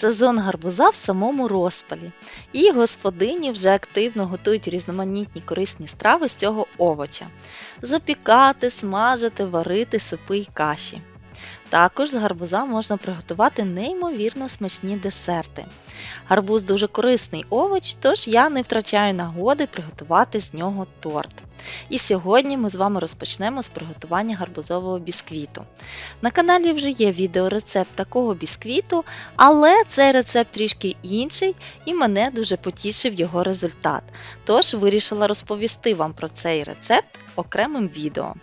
Сезон гарбуза в самому розпалі, і господині вже активно готують різноманітні корисні страви з цього овоча: запікати, смажити, варити супи й каші. Також з гарбуза можна приготувати неймовірно смачні десерти. Гарбуз дуже корисний овоч, тож я не втрачаю нагоди приготувати з нього торт. І сьогодні ми з вами розпочнемо з приготування гарбузового бісквіту. На каналі вже є відеорецепт такого бісквіту, але цей рецепт трішки інший і мене дуже потішив його результат. Тож вирішила розповісти вам про цей рецепт окремим відео.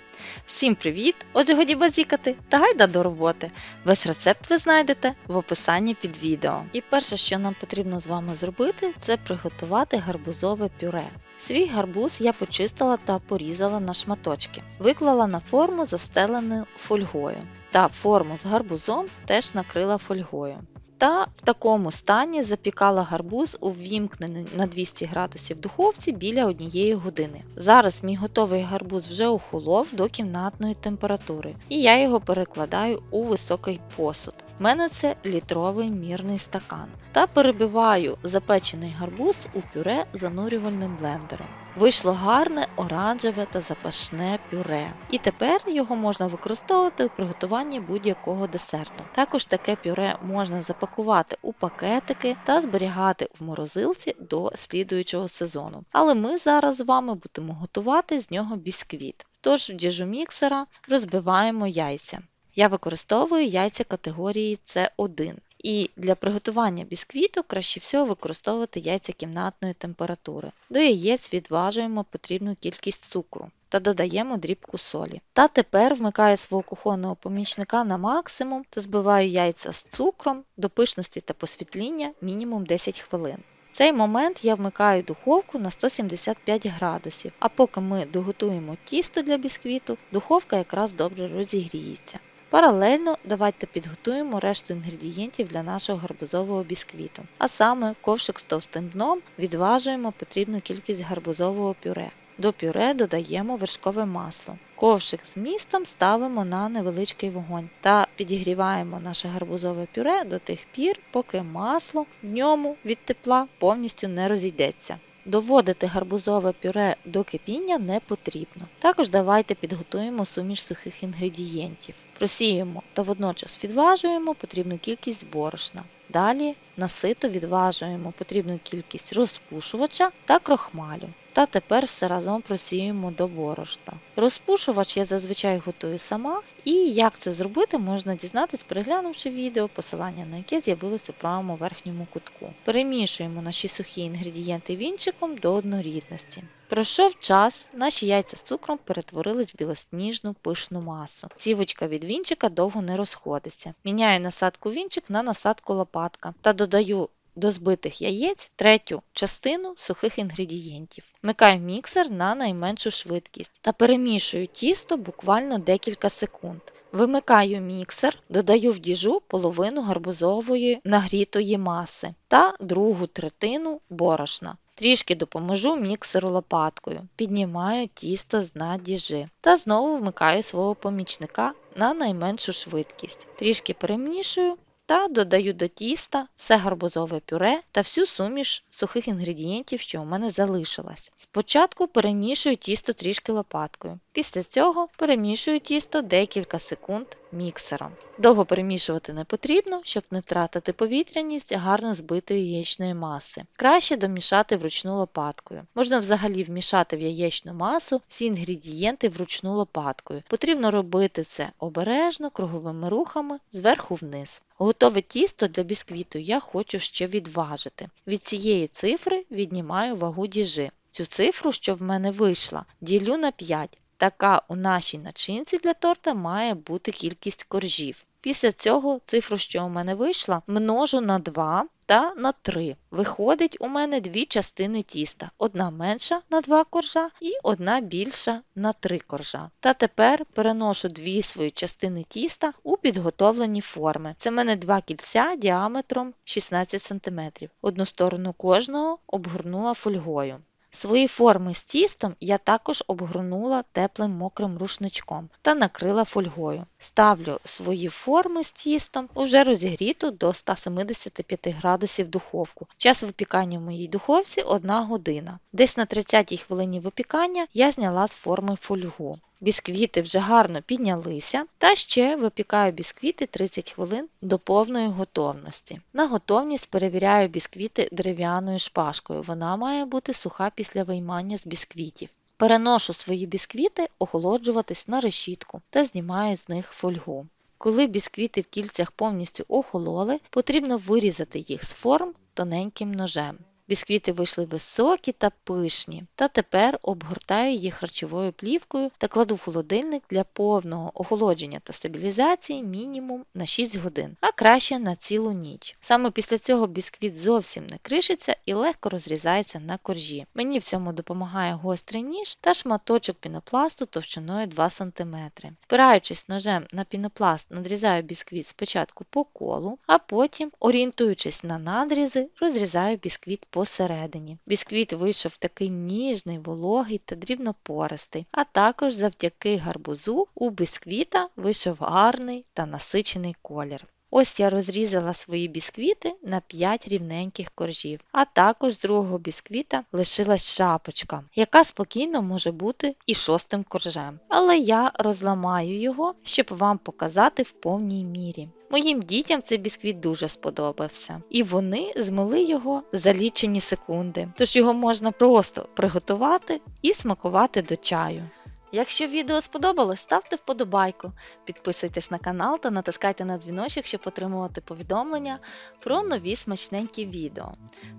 Всім привіт! Отже, годі базікати та гайда до роботи. Весь рецепт ви знайдете в описанні під відео. І перше, що нам потрібно з вами зробити, це приготувати гарбузове пюре. Свій гарбуз я почистила та порізала на шматочки, виклала на форму, застелену фольгою, та форму з гарбузом теж накрила фольгою. Та в такому стані запікала гарбуз у ввімкнений на 200 градусів духовці біля однієї години. Зараз мій готовий гарбуз вже охолов до кімнатної температури, і я його перекладаю у високий посуд. У мене це літровий мірний стакан. Та перебиваю запечений гарбуз у пюре занурювальним блендером. Вийшло гарне оранжеве та запашне пюре. І тепер його можна використовувати у приготуванні будь-якого десерту. Також таке пюре можна запакувати у пакетики та зберігати в морозилці до слідуючого сезону. Але ми зараз з вами будемо готувати з нього бісквіт. Тож в діжу міксера розбиваємо яйця. Я використовую яйця категорії С1. І для приготування бісквіту краще всього використовувати яйця кімнатної температури. До яєць відважуємо потрібну кількість цукру та додаємо дрібку солі. Та тепер вмикаю свого кухонного помічника на максимум та збиваю яйця з цукром до пишності та посвітління мінімум 10 хвилин. В цей момент я вмикаю духовку на 175 градусів, а поки ми доготуємо тісто для бісквіту, духовка якраз добре розігріється. Паралельно давайте підготуємо решту інгредієнтів для нашого гарбузового бісквіту. А саме ковшик з товстим дном відважуємо потрібну кількість гарбузового пюре. До пюре додаємо вершкове масло. Ковшик з містом ставимо на невеличкий вогонь та підігріваємо наше гарбузове пюре до тих пір, поки масло в ньому від тепла повністю не розійдеться. Доводити гарбузове пюре до кипіння не потрібно. Також давайте підготуємо суміш сухих інгредієнтів. Просіємо та водночас відважуємо потрібну кількість борошна. Далі насито відважуємо потрібну кількість розпушувача та крохмалю. Та тепер все разом просіюємо до борошна. Розпушувач я зазвичай готую сама, і як це зробити, можна дізнатись, переглянувши відео, посилання на яке з'явилось у правому верхньому кутку. Перемішуємо наші сухі інгредієнти вінчиком до однорідності. Пройшов час, наші яйця з цукром перетворились в білосніжну пишну масу. Цівочка від вінчика довго не розходиться. Міняю насадку вінчик на насадку лопатка та додаю до збитих яєць третю частину сухих інгредієнтів. Вмикаю міксер на найменшу швидкість та перемішую тісто буквально декілька секунд. Вимикаю міксер, додаю в діжу половину гарбузової нагрітої маси та другу третину борошна. Трішки допоможу міксеру лопаткою, піднімаю тісто з дна діжи та знову вмикаю свого помічника на найменшу швидкість. Трішки перемішую та додаю до тіста все гарбузове пюре та всю суміш сухих інгредієнтів, що у мене залишилась. Спочатку перемішую тісто трішки лопаткою. Після цього перемішую тісто декілька секунд міксером. Довго перемішувати не потрібно, щоб не втратити повітряність гарно збитої яєчної маси. Краще домішати вручну лопаткою. Можна взагалі вмішати в яєчну масу всі інгредієнти вручну лопаткою. Потрібно робити це обережно, круговими рухами зверху вниз. Готове тісто для бісквіту я хочу ще відважити. Від цієї цифри віднімаю вагу діжи. Цю цифру, що в мене вийшла, ділю на 5. Така у нашій начинці для торта має бути кількість коржів. Після цього цифру, що у мене вийшла, множу на 2 та на 3. Виходить у мене дві частини тіста: одна менша на 2 коржа і одна більша на 3 коржа. Та тепер переношу дві свої частини тіста у підготовлені форми. Це в мене два кільця діаметром 16 см. Одну сторону кожного обгорнула фольгою. Свої форми з тістом я також обгорнула теплим мокрим рушничком та накрила фольгою. Ставлю свої форми з тістом уже розігріту до 175 градусів духовку. Час випікання в моїй духовці 1 година. Десь на 30 хвилині випікання я зняла з форми фольгу. Бісквіти вже гарно піднялися, та ще випікаю бісквіти 30 хвилин до повної готовності. На готовність перевіряю бісквіти дерев'яною шпажкою. Вона має бути суха після виймання з бісквітів. Переношу свої бісквіти охолоджуватись на решітку та знімаю з них фольгу. Коли бісквіти в кільцях повністю охололи, потрібно вирізати їх з форм тоненьким ножем. Бісквіти вийшли високі та пишні, та тепер обгортаю їх харчовою плівкою та кладу в холодильник для повного охолодження та стабілізації мінімум на 6 годин, а краще на цілу ніч. Саме після цього бісквіт зовсім не кришиться і легко розрізається на коржі. Мені в цьому допомагає гострий ніж та шматочок пінопласту товщиною 2 см. Спираючись ножем на пінопласт, надрізаю бісквіт спочатку по колу, а потім, орієнтуючись на надрізи, розрізаю бісквіт посередині. Бісквіт вийшов такий ніжний, вологий та дрібнопористий, а також завдяки гарбузу у бісквіта вийшов гарний та насичений колір. Ось я розрізала свої бісквіти на 5 рівненьких коржів, а також з другого бісквіта лишилась шапочка, яка спокійно може бути і шостим коржем. Але я розламаю його, щоб вам показати в повній мірі. Моїм дітям цей бісквіт дуже сподобався, і вони змили його за лічені секунди. Тож його можна просто приготувати і смакувати до чаю. Якщо відео сподобалось, ставте вподобайку, підписуйтесь на канал та натискайте на дзвіночок, щоб отримувати повідомлення про нові смачненькі відео.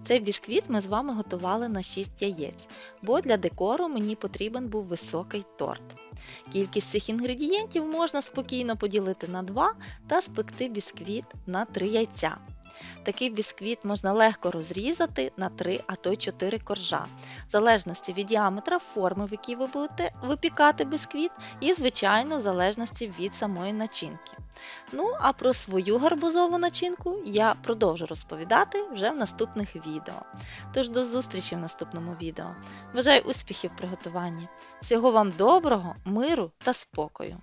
Цей бісквіт ми з вами готували на 6 яєць, бо для декору мені потрібен був високий торт. Кількість цих інгредієнтів можна спокійно поділити на 2 та спекти бісквіт на 3 яйця. Такий бісквіт можна легко розрізати на 3, а то й 4 коржа, в залежності від діаметра форми, в якій ви будете випікати бісквіт, і, звичайно, в залежності від самої начинки. Ну, а про свою гарбузову начинку я продовжу розповідати вже в наступних відео. Тож до зустрічі в наступному відео. Бажаю успіхів в приготуванні. Всього вам доброго, миру та спокою!